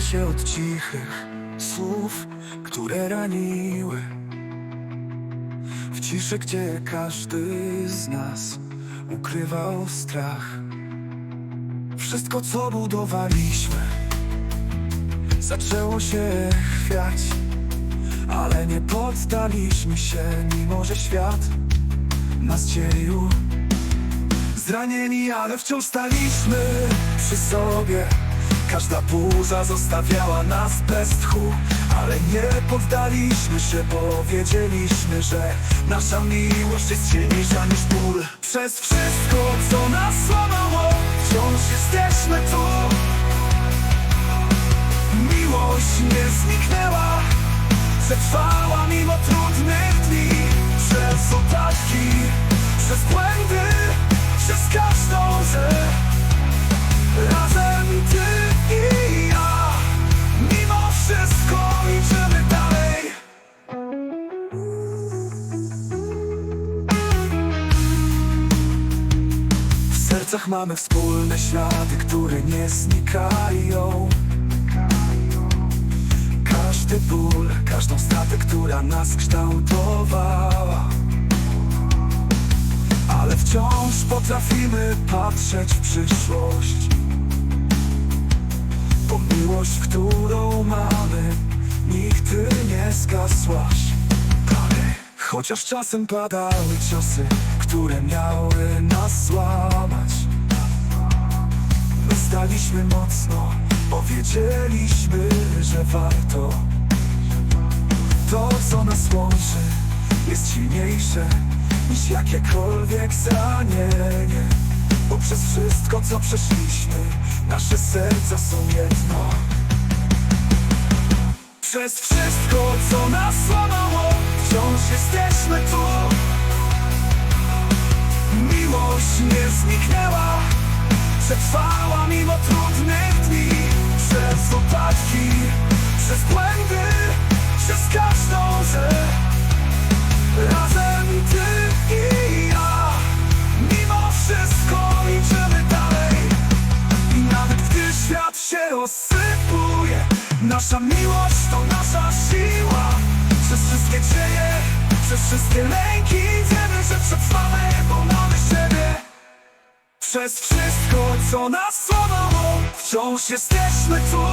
się od cichych słów, które raniły. W ciszy, gdzie każdy z nas ukrywał strach. Wszystko, co budowaliśmy Zaczęło się chwiać Ale nie poddaliśmy się, mimo że świat nas dzielił. Zranieni, ale wciąż staliśmy przy sobie Każda burza zostawiała nas bez tchu Ale nie poddaliśmy się, powiedzieliśmy, że Nasza miłość jest silniejsza niż ból. Przez wszystko, co nas złamało Wciąż jesteśmy tu. Miłość nie zniknęła Przetrwała mimo trudnych dni. Przez upadki, przez błędy Przez każdą sercach mamy wspólne ślady, które nie znikają. Każdy ból, każdą stratę, która nas kształtowała. Ale wciąż potrafimy patrzeć w przyszłość. Bo miłość, którą mamy, nigdy nie zgasłaś. Chociaż czasem padały ciosy, które miały nas złamać. My staliśmy mocno, powiedzieliśmy, że warto. To, co nas łączy, jest silniejsze niż jakiekolwiek zranienie. Bo przez wszystko, co przeszliśmy, nasze serca są jedno. Przez wszystko, co wciąż jesteśmy tu. Miłość nie zniknęła. Przetrwała mimo trudnych dni. Przez upadki, przez błędy Przez każdą łzę Razem ty i ja. Mimo wszystko idziemy dalej. I nawet gdy świat się rozsypuje Nasza miłość to nasza siła. Przez wszystkie dzieje, przez wszystkie lęki. Wiemy, że przetrwamy, bo mamy siebie. Przez wszystko, co nas złamało Wciąż jesteśmy tu.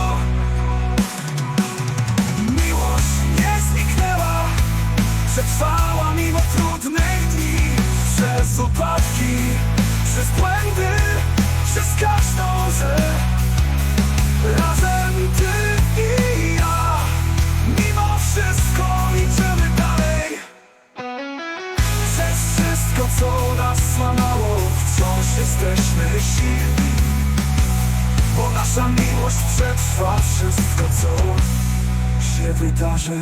Miłość nie zniknęła. Przetrwała mimo trudnych dni. Przez upadki, przez błędy Przez każdą łzę jesteśmy silni Bo nasza miłość przetrwa wszystko, co się wydarzy